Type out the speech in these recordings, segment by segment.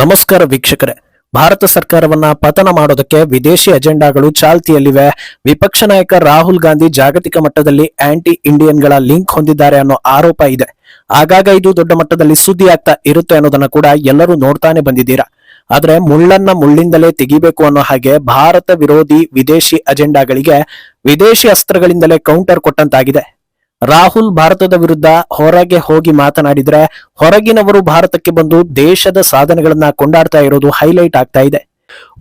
ನಮಸ್ಕಾರ ವೀಕ್ಷಕರೇ. ಭಾರತ ಸರ್ಕಾರವನ್ನ ಪತನ ಮಾಡೋದಕ್ಕೆ ವಿದೇಶಿ ಅಜೆಂಡಾಗಳು ಚಾಲ್ತಿಯಲ್ಲಿವೆ. ವಿಪಕ್ಷ ನಾಯಕ ರಾಹುಲ್ ಗಾಂಧಿ ಜಾಗತಿಕ ಮಟ್ಟದಲ್ಲಿ ಆಂಟಿ ಇಂಡಿಯನ್ಗಳ ಲಿಂಕ್ ಹೊಂದಿದ್ದಾರೆ ಅನ್ನೋ ಆರೋಪ ಇದೆ. ಆಗಾಗ ಇದು ದೊಡ್ಡ ಮಟ್ಟದಲ್ಲಿ ಸುದ್ದಿ ಆಗ್ತಾ ಇರುತ್ತೆ ಅನ್ನೋದನ್ನ ಕೂಡ ಎಲ್ಲರೂ ನೋಡ್ತಾನೆ ಬಂದಿದ್ದೀರಾ. ಆದ್ರೆ ಮುಳ್ಳನ್ನ ಮುಳ್ಳಿಂದಲೇ ತೆಗಿಬೇಕು ಅನ್ನೋ ಹಾಗೆ ಭಾರತ ವಿರೋಧಿ ವಿದೇಶಿ ಅಜೆಂಡಾಗಳಿಗೆ ವಿದೇಶಿ ಅಸ್ತ್ರಗಳಿಂದಲೇ ಕೌಂಟರ್ ಕೊಟ್ಟಂತಾಗಿದೆ. ರಾಹುಲ್ ಭಾರತದ ವಿರುದ್ಧ ಹೊರಗೆ ಹೋಗಿ ಮಾತನಾಡಿದ್ರೆ ಹೊರಗಿನವರು ಭಾರತಕ್ಕೆ ಬಂದು ದೇಶದ ಸಾಧನೆಗಳನ್ನ ಕೊಂಡಾಡ್ತಾ ಇರೋದು ಹೈಲೈಟ್ ಆಗ್ತಾ ಇದೆ.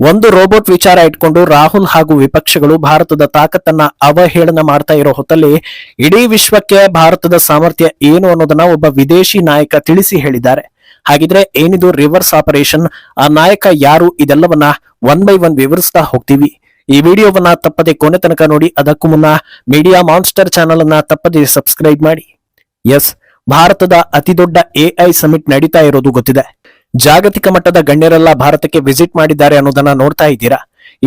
ಒಂದು ರೋಬೋಟ್ ವಿಚಾರ ಇಟ್ಕೊಂಡು ರಾಹುಲ್ ಹಾಗೂ ವಿಪಕ್ಷಗಳು ಭಾರತದ ತಾಕತ್ತನ್ನ ಅವಹೇಳನ ಮಾಡ್ತಾ ಇರೋ ಹೊತ್ತಲ್ಲಿ ಇಡೀ ವಿಶ್ವಕ್ಕೆ ಭಾರತದ ಸಾಮರ್ಥ್ಯ ಏನು ಅನ್ನೋದನ್ನ ಒಬ್ಬ ವಿದೇಶಿ ನಾಯಕ ತಿಳಿಸಿ ಹೇಳಿದ್ದಾರೆ. ಹಾಗಿದ್ರೆ ಏನಿದು ರಿವರ್ಸ್ ಆಪರೇಷನ್ ಆ ನಾಯಕ ಯಾರು? ಇದೆಲ್ಲವನ್ನ ಒನ್ ಬೈ ಒನ್ ವಿವರಿಸ್ತಾ ಹೋಗ್ತೀವಿ. ಈ ವಿಡಿಯೋವನ್ನ ತಪ್ಪದೆ ಕೊನೆ ತನಕ ನೋಡಿ, ಅದಕ್ಕೂ ಮುನ್ನ ಮೀಡಿಯಾ ಮಾನ್ಸ್ಟರ್ ಚಾನೆಲ್ ಅನ್ನ ತಪ್ಪದೆ ಸಬ್ಸ್ಕ್ರೈಬ್ ಮಾಡಿ. ಎಸ್ ಭಾರತದ ಅತಿದೊಡ್ಡ ಎಐ ಸಮಿಟ್ ನಡೀತಾ ಇರೋದು ಗೊತ್ತಿದೆ. ಜಾಗತಿಕ ಮಟ್ಟದ ಗಣ್ಯರೆಲ್ಲ ಭಾರತಕ್ಕೆ ವಿಸಿಟ್ ಮಾಡಿದ್ದಾರೆ ಅನ್ನೋದನ್ನ ನೋಡ್ತಾ ಇದ್ದೀರಾ?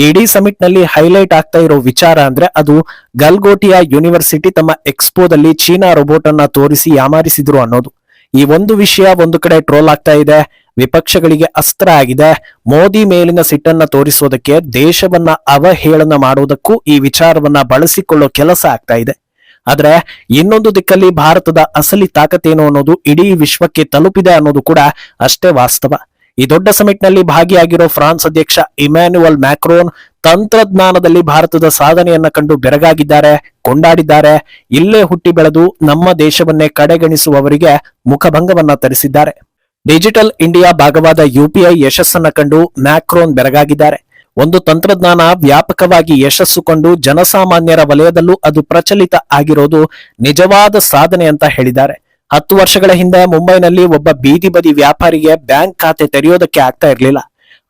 ಇಡೀ ಸಮಿಟ್ನಲ್ಲಿ ಹೈಲೈಟ್ ಆಗ್ತಾ ಇರೋ ವಿಚಾರ ಅಂದ್ರೆ ಅದು ಗಲ್ಗೋಟಿಯಾ ಯೂನಿವರ್ಸಿಟಿ ತಮ್ಮ ಎಕ್ಸ್ಪೋದಲ್ಲಿ ಚೀನಾ ರೋಬೋಟ್ ಅನ್ನ ತೋರಿಸಿ ಯಾಮಾರಿಸಿದ್ರು ಅನ್ನೋದು. ಈ ಒಂದು ವಿಷಯ ಒಂದು ಕಡೆ ಟ್ರೋಲ್ ಆಗ್ತಾ ಇದೆ ವಿಪಕ್ಷಗಳಿಗೆ ಅಸ್ತ್ರ ಆಗಿದೆ. ಮೋದಿ ಮೇಲಿನ ಸಿಟ್ಟನ್ನ ತೋರಿಸೋದಕ್ಕೆ ದೇಶವನ್ನ ಅವಹೇಳನ ಮಾಡುವುದಕ್ಕೂ ಈ ವಿಚಾರವನ್ನ ಬಳಸಿಕೊಳ್ಳೋ ಕೆಲಸ ಆಗ್ತಾ ಇದೆ. ಆದ್ರೆ ಇನ್ನೊಂದು ದಿಕ್ಕಲ್ಲಿ ಭಾರತದ ಅಸಲಿ ತಾಕತ್ತೇನು ಅನ್ನೋದು ಇಡೀ ವಿಶ್ವಕ್ಕೆ ತಲುಪಿದೆ ಅನ್ನೋದು ಕೂಡ ಅಷ್ಟೇ ವಾಸ್ತವ. ಈ ದೊಡ್ಡ ಸಮಿಟ್ನಲ್ಲಿ ಭಾಗಿಯಾಗಿರೋ ಫ್ರಾನ್ಸ್ ಅಧ್ಯಕ್ಷ ಇಮ್ಯಾನ್ಯುವಲ್ ಮ್ಯಾಕ್ರೋನ್ ತಂತ್ರಜ್ಞಾನದಲ್ಲಿ ಭಾರತದ ಸಾಧನೆಯನ್ನ ಕಂಡು ಬೆರಗಾಗಿದ್ದಾರೆ, ಕೊಂಡಾಡಿದ್ದಾರೆ, ಇಲ್ಲೇ ಹುಟ್ಟಿ ಬೆಳೆದು ನಮ್ಮ ದೇಶವನ್ನೇ ಕಡೆಗಣಿಸುವವರಿಗೆ ಮುಖಭಂಗವನ್ನ ತರಿಸಿದ್ದಾರೆ. ಡಿಜಿಟಲ್ ಇಂಡಿಯಾ ಭಾಗವಾದ ಯುಪಿಐ ಯಶಸ್ಸನ್ನು ಕಂಡು ಮ್ಯಾಕ್ರೋನ್ ಬೆರಗಾಗಿದ್ದಾರೆ. ಒಂದು ತಂತ್ರಜ್ಞಾನ ವ್ಯಾಪಕವಾಗಿ ಯಶಸ್ಸು ಕಂಡು ಜನಸಾಮಾನ್ಯರ ವಲಯದಲ್ಲೂ ಅದು ಪ್ರಚಲಿತ ಆಗಿರೋದು ನಿಜವಾದ ಸಾಧನೆ ಅಂತ ಹೇಳಿದ್ದಾರೆ. ಹತ್ತು ವರ್ಷಗಳ ಹಿಂದೆ ಮುಂಬೈನಲ್ಲಿ ಒಬ್ಬ ಬೀದಿ ಬದಿ ವ್ಯಾಪಾರಿಗೆ ಬ್ಯಾಂಕ್ ಖಾತೆ ತೆರೆಯೋದಕ್ಕೆ ಆಗ್ತಾ ಇರಲಿಲ್ಲ.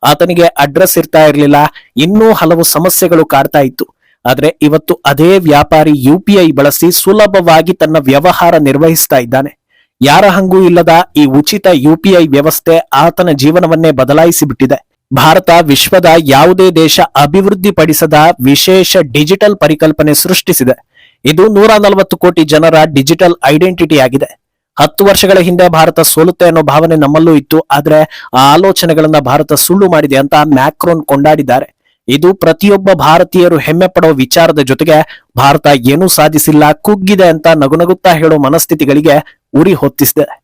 ಆತನಿಗೆ ಅಡ್ರೆಸ್ ಇರ್ತಾ ಇರಲಿಲ್ಲ, ಇನ್ನೂ ಹಲವು ಸಮಸ್ಯೆಗಳು ಕಾಡ್ತಾ ಇತ್ತು. ಆದರೆ ಇವತ್ತು ಅದೇ ವ್ಯಾಪಾರಿ ಯುಪಿಐ ಬಳಸಿ ಸುಲಭವಾಗಿ ತನ್ನ ವ್ಯವಹಾರ ನಿರ್ವಹಿಸ್ತಾ ಇದ್ದಾನೆ. ಯಾರ ಹಂಗೂ ಇಲ್ಲದ ಈ ಉಚಿತ ಯುಪಿಐ ವ್ಯವಸ್ಥೆ ಆತನ ಜೀವನವನ್ನೇ ಬದಲಾಯಿಸಿಬಿಟ್ಟಿದೆ. ಭಾರತ ವಿಶ್ವದ ಯಾವುದೇ ದೇಶ ಅಭಿವೃದ್ಧಿಪಡಿಸದ ವಿಶೇಷ ಡಿಜಿಟಲ್ ಪರಿಕಲ್ಪನೆ ಸೃಷ್ಟಿಸಿದೆ. ಇದು ನೂರ ನಲವತ್ತು ಕೋಟಿ ಜನರ ಡಿಜಿಟಲ್ ಐಡೆಂಟಿಟಿ ಆಗಿದೆ ಹತ್ತು ವರ್ಷಗಳ ಹಿಂದೆ ಭಾರತ ಸೋಲುತ್ತೆ ಅನ್ನೋ ಭಾವನೆ ನಮ್ಮಲ್ಲೂ ಇತ್ತು, ಆದ್ರೆ ಆ ಆಲೋಚನೆಗಳನ್ನ ಭಾರತ ಸುಳ್ಳು ಮಾಡಿದೆ ಅಂತ ಮ್ಯಾಕ್ರೋನ್ ಕೊಂಡಾಡಿದ್ದಾರೆ. ಇದು ಪ್ರತಿಯೊಬ್ಬ ಭಾರತೀಯರು ಹೆಮ್ಮೆ ಪಡೋ ವಿಚಾರದ ಜೊತೆಗೆ ಭಾರತ ಏನೂ ಸಾಧಿಸಿಲ್ಲ, ಕುಗ್ಗಿದೆ ಅಂತ ನಗುನಗುತ್ತಾ ಹೇಳೋ ಮನಸ್ಥಿತಿಗಳಿಗೆ ಉರಿ ಹೊತ್ತಿಸಿದೆ.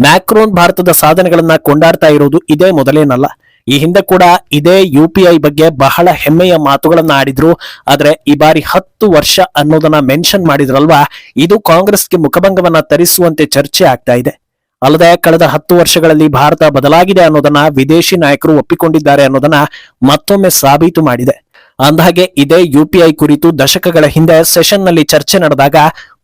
ಮ್ಯಾಕ್ರೋನ್ ಭಾರತದ ಸಾಧನೆಗಳನ್ನ ಕೊಂಡಾಡ್ತಾ ಇರೋದು ಇದೇ ಮೊದಲೇನಲ್ಲ. ಈ ಹಿಂದೆ ಕೂಡ ಇದೇ ಯುಪಿಐ ಬಗ್ಗೆ ಬಹಳ ಹೆಮ್ಮೆಯ ಮಾತುಗಳನ್ನ ಆಡಿದ್ರು. ಆದ್ರೆ ಈ ಬಾರಿ ಹತ್ತು ವರ್ಷ ಅನ್ನೋದನ್ನ ಮೆನ್ಷನ್ ಮಾಡಿದ್ರಲ್ವಾ? ಇದು ಕಾಂಗ್ರೆಸ್ಗೆ ಮುಖಭಂಗವನ್ನ ತರಿಸುವಂತೆ ಚರ್ಚೆ ಆಗ್ತಾ ಇದೆ. ಅಲ್ಲದೆ ಕಳೆದ ಹತ್ತು ವರ್ಷಗಳಲ್ಲಿ ಭಾರತ ಬದಲಾಗಿದೆ ಅನ್ನೋದನ್ನ ವಿದೇಶಿ ನಾಯಕರು ಒಪ್ಪಿಕೊಂಡಿದ್ದಾರೆ ಅನ್ನೋದನ್ನ ಮತ್ತೊಮ್ಮೆ ಸಾಬೀತು ಮಾಡಿದೆ. ಅಂದಹಾಗೆ ಇದೇ ಯುಪಿಐ ಕುರಿತು ದಶಕಗಳ ಹಿಂದೆ ಸೆಷನ್ನಲ್ಲಿ ಚರ್ಚೆ ನಡೆದಾಗ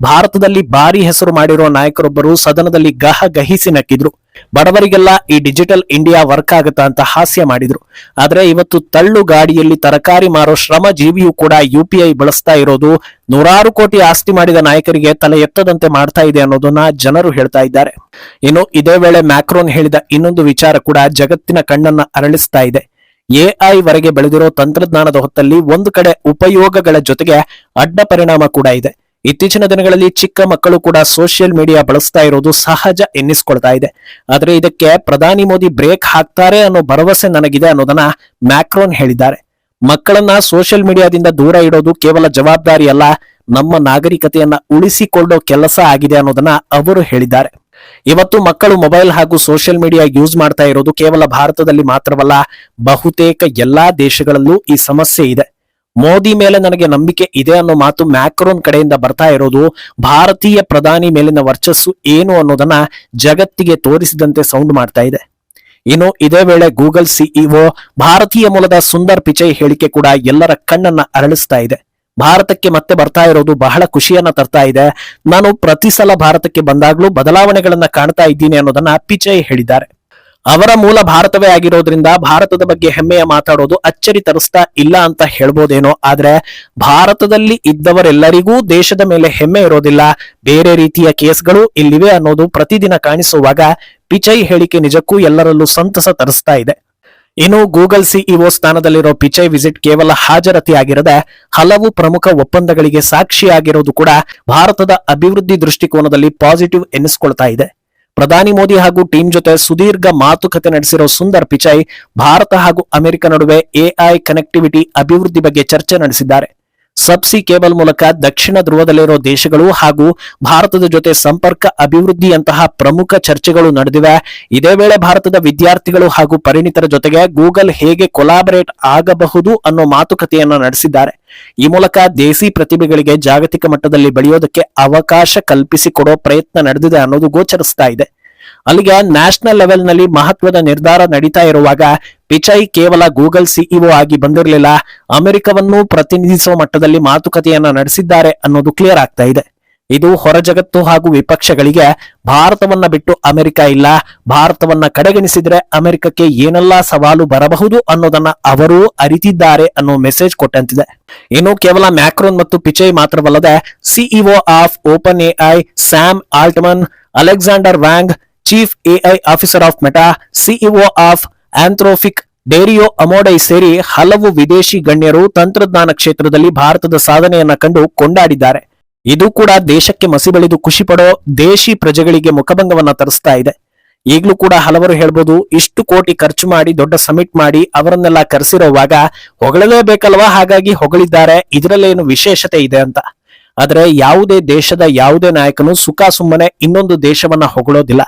ಭಾರತದಲ್ಲಿ ಭಾರಿ ಹೆಸರು ಮಾಡಿರುವ ನಾಯಕರೊಬ್ಬರು ಸದನದಲ್ಲಿ ಗಹ ಗಹಿಸಿ ನಕ್ಕಿದ್ರು. ಬಡವರಿಗೆಲ್ಲ ಈ ಡಿಜಿಟಲ್ ಇಂಡಿಯಾ ವರ್ಕ್ ಆಗುತ್ತಾ ಅಂತ ಹಾಸ್ಯ ಮಾಡಿದ್ರು. ಆದ್ರೆ ಇವತ್ತು ತಳ್ಳು ಗಾಡಿಯಲ್ಲಿ ತರಕಾರಿ ಮಾರೋ ಶ್ರಮ ಜೀವಿಯು ಕೂಡ ಯುಪಿಐ ಬಳಸ್ತಾ ಇರೋದು ನೂರಾರು ಕೋಟಿ ಆಸ್ತಿ ಮಾಡಿದ ನಾಯಕರಿಗೆ ತಲೆ ಎತ್ತದಂತೆ ಮಾಡ್ತಾ ಇದೆ ಅನ್ನೋದನ್ನ ಜನರು ಹೇಳ್ತಾ ಇದ್ದಾರೆ. ಇನ್ನು ಇದೇ ವೇಳೆ ಮ್ಯಾಕ್ರೋನ್ ಹೇಳಿದ ಇನ್ನೊಂದು ವಿಚಾರ ಕೂಡ ಜಗತ್ತಿನ ಕಣ್ಣನ್ನ ಅರಳಿಸ್ತಾ ಇದೆ. ಎಐ ವರೆಗೆ ಬೆಳೆದಿರೋ ತಂತ್ರಜ್ಞಾನದ ಹೊತ್ತಲ್ಲಿ ಒಂದು ಕಡೆ ಉಪಯೋಗಗಳ ಜೊತೆಗೆ ಅಡ್ಡ ಪರಿಣಾಮ ಕೂಡ ಇದೆ. ಇತ್ತೀಚಿನ ದಿನಗಳಲ್ಲಿ ಚಿಕ್ಕ ಮಕ್ಕಳು ಕೂಡ ಸೋಷಿಯಲ್ ಮೀಡಿಯಾ ಬಳಸ್ತಾ ಇರೋದು ಸಹಜ ಎನ್ನಿಸ್ಕೊಳ್ತಾ ಇದೆ. ಆದರೆ ಇದಕ್ಕೆ ಪ್ರಧಾನಿ ಮೋದಿ ಬ್ರೇಕ್ ಹಾಕ್ತಾರೆ ಅನ್ನೋ ಭರವಸೆ ನನಗಿದೆ ಅನ್ನೋದನ್ನ ಮ್ಯಾಕ್ರೋನ್ ಹೇಳಿದ್ದಾರೆ. ಮಕ್ಕಳನ್ನ ಸೋಷಿಯಲ್ ಮೀಡಿಯಾದಿಂದ ದೂರ ಇಡೋದು ಕೇವಲ ಜವಾಬ್ದಾರಿ ಅಲ್ಲ ನಮ್ಮ ನಾಗರಿಕತೆಯನ್ನ ಉಳಿಸಿಕೊಳ್ಳೋ ಕೆಲಸ ಆಗಿದೆ ಅನ್ನೋದನ್ನ ಅವರು ಹೇಳಿದ್ದಾರೆ. ಇವತ್ತು ಮಕ್ಕಳು ಮೊಬೈಲ್ ಹಾಗೂ ಸೋಷಿಯಲ್ ಮೀಡಿಯಾ ಯೂಸ್ ಮಾಡ್ತಾ ಇರೋದು ಕೇವಲ ಭಾರತದಲ್ಲಿ ಮಾತ್ರವಲ್ಲ, ಬಹುತೇಕ ಎಲ್ಲಾ ದೇಶಗಳಲ್ಲೂ ಈ ಸಮಸ್ಯೆ ಇದೆ. ಮೋದಿ ಮೇಲೆ ನನಗೆ ನಂಬಿಕೆ ಇದೆ ಅನ್ನೋ ಮಾತು ಮ್ಯಾಕ್ರೋನ್ ಕಡೆಯಿಂದ ಬರ್ತಾ ಇರೋದು, ಭಾರತೀಯ ಪ್ರಧಾನಿ ಮೇಲಿನ ವರ್ಚಸ್ಸು ಏನು ಅನ್ನೋದನ್ನ ಜಗತ್ತಿಗೆ ತೋರಿಸಿದಂತೆ ಸೌಂಡ್ ಮಾಡ್ತಾ ಇದೆ. ಇನ್ನು ಇದೇ ವೇಳೆ ಗೂಗಲ್ ಸಿಇಒ ಭಾರತೀಯ ಮೂಲದ ಸುಂದರ್ ಪಿಚೈ ಹೇಳಿಕೆ ಕೂಡ ಎಲ್ಲರ ಕಣ್ಣನ್ನ ಅರಳಿಸ್ತಾ ಇದೆ. ಭಾರತಕ್ಕೆ ಮತ್ತೆ ಬರ್ತಾ ಇರೋದು ಬಹಳ ಖುಷಿಯನ್ನ ತರ್ತಾ ಇದೆ. ನಾನು ಪ್ರತಿ ಸಲ ಭಾರತಕ್ಕೆ ಬಂದಾಗ್ಲೂ ಬದಲಾವಣೆಗಳನ್ನ ಕಾಣ್ತಾ ಇದ್ದೀನಿ ಅನ್ನೋದನ್ನ ಪಿಚೈ ಹೇಳಿದ್ದಾರೆ. ಅವರ ಮೂಲ ಭಾರತವೇ ಆಗಿರೋದ್ರಿಂದ ಭಾರತದ ಬಗ್ಗೆ ಹೆಮ್ಮೆಯ ಮಾತಾಡೋದು ಅಚ್ಚರಿ ತರಿಸ್ತಾ ಇಲ್ಲ ಅಂತ ಹೇಳ್ಬೋದೇನೋ, ಆದ್ರೆ ಭಾರತದಲ್ಲಿ ಇದ್ದವರೆಲ್ಲರಿಗೂ ದೇಶದ ಮೇಲೆ ಹೆಮ್ಮೆ ಇರೋದಿಲ್ಲ. ಬೇರೆ ರೀತಿಯ ಕೇಸ್ಗಳು ಇಲ್ಲಿವೆ ಅನ್ನೋದು ಪ್ರತಿದಿನ ಕಾಣಿಸುವಾಗ ಪಿಚೈ ಹೇಳಿಕೆ ನಿಜಕ್ಕೂ ಎಲ್ಲರಲ್ಲೂ ಸಂತಸ ತರಿಸ್ತಾ ಇದೆ. ಇನ್ನು ಗೂಗಲ್ ಸಿಇಒ ಸ್ಥಾನದಲ್ಲಿರೋ ಪಿಚೈ ವಿಸಿಟ್ ಕೇವಲ ಹಾಜರತಿಯಾಗಿರದೆ ಹಲವು ಪ್ರಮುಖ ಒಪ್ಪಂದಗಳಿಗೆ ಸಾಕ್ಷಿಯಾಗಿರೋದು ಕೂಡ ಭಾರತದ ಅಭಿವೃದ್ಧಿ ದೃಷ್ಟಿಕೋನದಲ್ಲಿ ಪಾಸಿಟಿವ್ ಎನಿಸಿಕೊಳ್ತಾ ಇದೆ. ಪ್ರಧಾನಿ ಮೋದಿ ಹಾಗೂ ಟೀಂ ಜೊತೆ ಸುದೀರ್ಘ ಮಾತುಕತೆ ನಡೆಸಿರೋ ಸುಂದರ್ ಪಿಚೈ ಭಾರತ ಹಾಗೂ ಅಮೆರಿಕ ನಡುವೆ ಎಐ ಕನೆಕ್ಟಿವಿಟಿ ಅಭಿವೃದ್ಧಿ ಬಗ್ಗೆ ಚರ್ಚೆ ನಡೆಸಿದ್ದಾರೆ. ಸಬ್ಸಿ ಕೇಬಲ್ ಮೂಲಕ ದಕ್ಷಿಣ ಧ್ರುವದಲ್ಲಿರೋ ದೇಶಗಳು ಹಾಗೂ ಭಾರತದ ಜೊತೆ ಸಂಪರ್ಕ ಅಭಿವೃದ್ಧಿಯಂತಹ ಪ್ರಮುಖ ಚರ್ಚೆಗಳು ನಡೆದಿವೆ. ಇದೇ ವೇಳೆ ಭಾರತದ ವಿದ್ಯಾರ್ಥಿಗಳು ಹಾಗೂ ಪರಿಣಿತರ ಜೊತೆಗೆ ಗೂಗಲ್ ಹೇಗೆ ಕೊಲಾಬರೇಟ್ ಆಗಬಹುದು ಅನ್ನೋ ಮಾತುಕತೆಯನ್ನು ನಡೆಸಿದ್ದಾರೆ. ಈ ಮೂಲಕ ದೇಸಿ ಪ್ರತಿಭೆಗಳಿಗೆ ಜಾಗತಿಕ ಮಟ್ಟದಲ್ಲಿ ಬೆಳೆಯೋದಕ್ಕೆ ಅವಕಾಶ ಕಲ್ಪಿಸಿಕೊಡೋ ಪ್ರಯತ್ನ ನಡೆದಿದೆ ಅನ್ನೋದು ಗೋಚರಿಸ್ತಾ ಇದೆ. ಅಲ್ಲಿಗೆ ನ್ಯಾಷನಲ್ ಲೆವೆಲ್ನಲ್ಲಿ ಮಹತ್ವದ ನಿರ್ಧಾರ ನಡೀತಾ ಇರುವಾಗ ಪಿಚೈ ಕೇವಲ ಗೂಗಲ್ ಸಿಇಒ ಆಗಿ ಬಂದಿರಲಿಲ್ಲ, ಅಮೆರಿಕವನ್ನು ಪ್ರತಿನಿಧಿಸುವ ಮಟ್ಟದಲ್ಲಿ ಮಾತುಕತೆಯನ್ನ ನಡೆಸಿದ್ದಾರೆ ಅನ್ನೋದು ಕ್ಲಿಯರ್ ಆಗ್ತಾ ಇದೆ. ಇದು ಹೊರ ಜಗತ್ತು ಹಾಗೂ ವಿಪಕ್ಷಗಳಿಗೆ ಭಾರತವನ್ನ ಬಿಟ್ಟು ಅಮೆರಿಕ ಇಲ್ಲ, ಭಾರತವನ್ನ ಕಡೆಗಣಿಸಿದ್ರೆ ಅಮೆರಿಕಕ್ಕೆ ಏನೆಲ್ಲಾ ಸವಾಲು ಬರಬಹುದು ಅನ್ನೋದನ್ನ ಅವರೂ ಅರಿತಿದ್ದಾರೆ ಅನ್ನೋ ಮೆಸೇಜ್ ಕೊಟ್ಟಂತಿದೆ. ಇನ್ನು ಕೇವಲ ಮ್ಯಾಕ್ರೋನ್ ಮತ್ತು ಪಿಚೈ ಮಾತ್ರವಲ್ಲದೆ, CEO of Open AI Sam Altman, Alexandr Wang chief AI officer of Meta CEO of Anthropic Dario Amodei ಸೇರಿ ಹಲವು ವಿದೇಶಿ ಗಣ್ಯರು ತಂತ್ರಜ್ಞಾನ ಕ್ಷೇತ್ರದಲ್ಲಿ ಭಾರತದ ಸಾಧನೆಯನ್ನ ಕಂಡು ಕೊಂಡಾಡಿದ್ದಾರೆ. ಇದು ಕೂಡ ದೇಶಕ್ಕೆ ಮಸಿ ಬೆಳೆದು ಖುಷಿ ಪಡೋ ದೇಶಿ ಪ್ರಜೆಗಳಿಗೆ ಮುಖಭಂಗವನ್ನ ತರಿಸ್ತಾ ಇದೆ. ಈಗಲೂ ಕೂಡ ಹಲವರು ಹೇಳ್ಬೋದು, ಇಷ್ಟು ಕೋಟಿ ಖರ್ಚು ಮಾಡಿ, ದೊಡ್ಡ ಸಮಿಟ್ ಮಾಡಿ ಅವರನ್ನೆಲ್ಲ ಕರೆಸಿರೋವಾಗ ಹೊಗಳಲೇಬೇಕಲ್ವಾ? ಹಾಗಾಗಿ ಹೊಗಳಿದ್ದಾರೆ. ಇದರಲ್ಲೇನು ವಿಶೇಷತೆ ಇದೆ ಅಂತ. ಆದ್ರೆ ಯಾವುದೇ ದೇಶದ ಯಾವುದೇ ನಾಯಕನು ಸುಖ ಸುಮ್ಮನೆ ಇನ್ನೊಂದು ದೇಶವನ್ನ ಹೊಗಳೋದಿಲ್ಲ.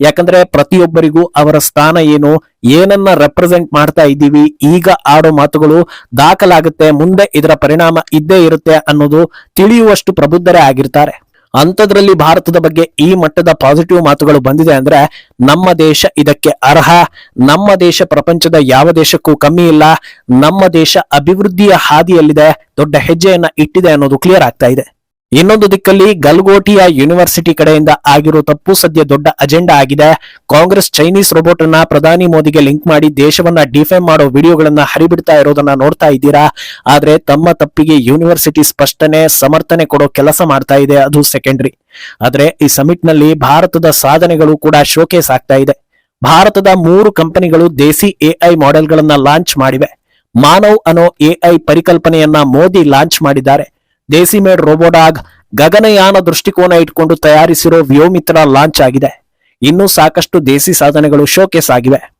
ಯಾಕಂದ್ರೆ ಪ್ರತಿಯೊಬ್ಬರಿಗೂ ಅವರ ಸ್ಥಾನ ಏನು, ಏನನ್ನ ರೆಪ್ರೆಸೆಂಟ್ ಮಾಡ್ತಾ ಇದ್ದೀವಿ, ಈಗ ಆಡೋ ಮಾತುಗಳು ದಾಖಲಾಗುತ್ತೆ, ಮುಂದೆ ಇದರ ಪರಿಣಾಮ ಇದ್ದೇ ಇರುತ್ತೆ ಅನ್ನೋದು ತಿಳಿಯುವಷ್ಟು ಪ್ರಬುದ್ಧರೇ ಆಗಿರ್ತಾರೆ. ಅಂಥದ್ರಲ್ಲಿ ಭಾರತದ ಬಗ್ಗೆ ಈ ಮಟ್ಟದ ಪಾಸಿಟಿವ್ ಮಾತುಗಳು ಬಂದಿದೆ ಅಂದ್ರೆ ನಮ್ಮ ದೇಶ ಇದಕ್ಕೆ ಅರ್ಹ. ನಮ್ಮ ದೇಶ ಪ್ರಪಂಚದ ಯಾವ ದೇಶಕ್ಕೂ ಕಮ್ಮಿ ಇಲ್ಲ. ನಮ್ಮ ದೇಶ ಅಭಿವೃದ್ಧಿಯ ಹಾದಿಯಲ್ಲಿದೆ. ದೊಡ್ಡ ಹೆಜ್ಜೆಯನ್ನ ಇಟ್ಟಿದೆ ಅನ್ನೋದು ಕ್ಲಿಯರ್ ಆಗ್ತಾ ಇದೆ. ಇನ್ನೊಂದು ದಿಕ್ಕಲ್ಲಿ ಗಲ್ಗೋಟಿಯ ಯೂನಿವರ್ಸಿಟಿ ಕಡೆಯಿಂದ ಆಗಿರೋ ತಪ್ಪು ಸದ್ಯ ದೊಡ್ಡ ಅಜೆಂಡಾ ಆಗಿದೆ. ಕಾಂಗ್ರೆಸ್ ಚೈನೀಸ್ ರೋಬೋಟ್ ಅನ್ನ ಪ್ರಧಾನಿ ಮೋದಿಗೆ ಲಿಂಕ್ ಮಾಡಿ ದೇಶವನ್ನ ಡಿಫೈನ್ ಮಾಡೋ ವಿಡಿಯೋಗಳನ್ನ ಹರಿಬಿಡ್ತಾ ಇರೋದನ್ನ ನೋಡ್ತಾ ಇದ್ದೀರಾ? ಆದ್ರೆ ತಮ್ಮ ತಪ್ಪಿಗೆ ಯೂನಿವರ್ಸಿಟಿ ಸ್ಪಷ್ಟನೆ, ಸಮರ್ಥನೆ ಕೊಡೋ ಕೆಲಸ ಮಾಡ್ತಾ ಇದೆ ಅದು ಸೆಕೆಂಡ್ರಿ. ಆದ್ರೆ ಈ ಸಮಿಟ್ನಲ್ಲಿ ಭಾರತದ ಸಾಧನೆಗಳು ಕೂಡ ಶೋಕೇಸ್ ಆಗ್ತಾ ಇದೆ. ಭಾರತದ ಮೂರು ಕಂಪನಿಗಳು ದೇಸಿ ಎಐ ಮಾಡೆಲ್ಗಳನ್ನ ಲಾಂಚ್ ಮಾಡಿವೆ. ಮಾನವ್ ಅನ್ನೋ ಎಐ ಪರಿಕಲ್ಪನೆಯನ್ನ ಮೋದಿ ಲಾಂಚ್ ಮಾಡಿದ್ದಾರೆ. ದೇಸಿಮೇಡ್ ರೋಬೋಡಾಗ್ ಗಗನಯಾನ ದೃಷ್ಟಿಕೋನ ಇಟ್ಕೊಂಡು ತಯಾರಿಸಿರೋ ವ್ಯೋಮಿತ್ರ ಲಾಂಚ್ ಆಗಿದೆ. ಇನ್ನೂ ಸಾಕಷ್ಟು ದೇಸಿ ಸಾಧನೆಗಳು ಶೋಕೇಸ್ ಆಗಿವೆ.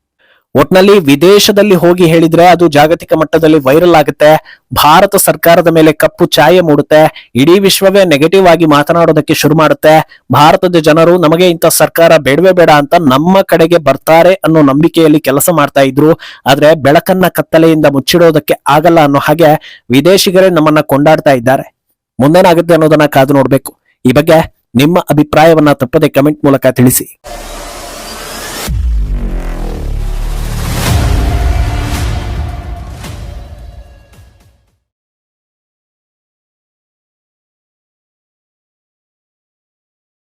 ಒಟ್ನಲ್ಲಿ ವಿದೇಶದಲ್ಲಿ ಹೋಗಿ ಹೇಳಿದ್ರೆ ಅದು ಜಾಗತಿಕ ಮಟ್ಟದಲ್ಲಿ ವೈರಲ್ ಆಗುತ್ತೆ. ಭಾರತ ಸರ್ಕಾರದ ಮೇಲೆ ಕಪ್ಪು ಛಾಯೆ ಮೂಡುತ್ತೆ. ಇಡೀ ವಿಶ್ವವೇ ನೆಗೆಟಿವ್ ಆಗಿ ಮಾತನಾಡೋದಕ್ಕೆ ಶುರು ಮಾಡುತ್ತೆ. ಭಾರತದ ಜನರು ನಮಗೆ ಇಂಥ ಸರ್ಕಾರ ಬೇಡವೇ ಬೇಡ ಅಂತ ನಮ್ಮ ಕಡೆಗೆ ಬರ್ತಾರೆ ಅನ್ನೋ ನಂಬಿಕೆಯಲ್ಲಿ ಕೆಲಸ ಮಾಡ್ತಾ ಇದ್ರು. ಆದ್ರೆ ಬೆಳಕನ್ನ ಕತ್ತಲೆಯಿಂದ ಮುಚ್ಚಿಡೋದಕ್ಕೆ ಆಗಲ್ಲ ಅನ್ನೋ ಹಾಗೆ ವಿದೇಶಿಗರೇ ನಮ್ಮನ್ನ ಕೊಂಡಾಡ್ತಾ ಇದ್ದಾರೆ. ಮುಂದೇನಾಗುತ್ತೆ ಅನ್ನೋದನ್ನ ಕಾದು ನೋಡಬೇಕು. ಈ ಬಗ್ಗೆ ನಿಮ್ಮ ಅಭಿಪ್ರಾಯವನ್ನ ತಪ್ಪದೆ ಕಮೆಂಟ್ ಮೂಲಕ ತಿಳಿಸಿ.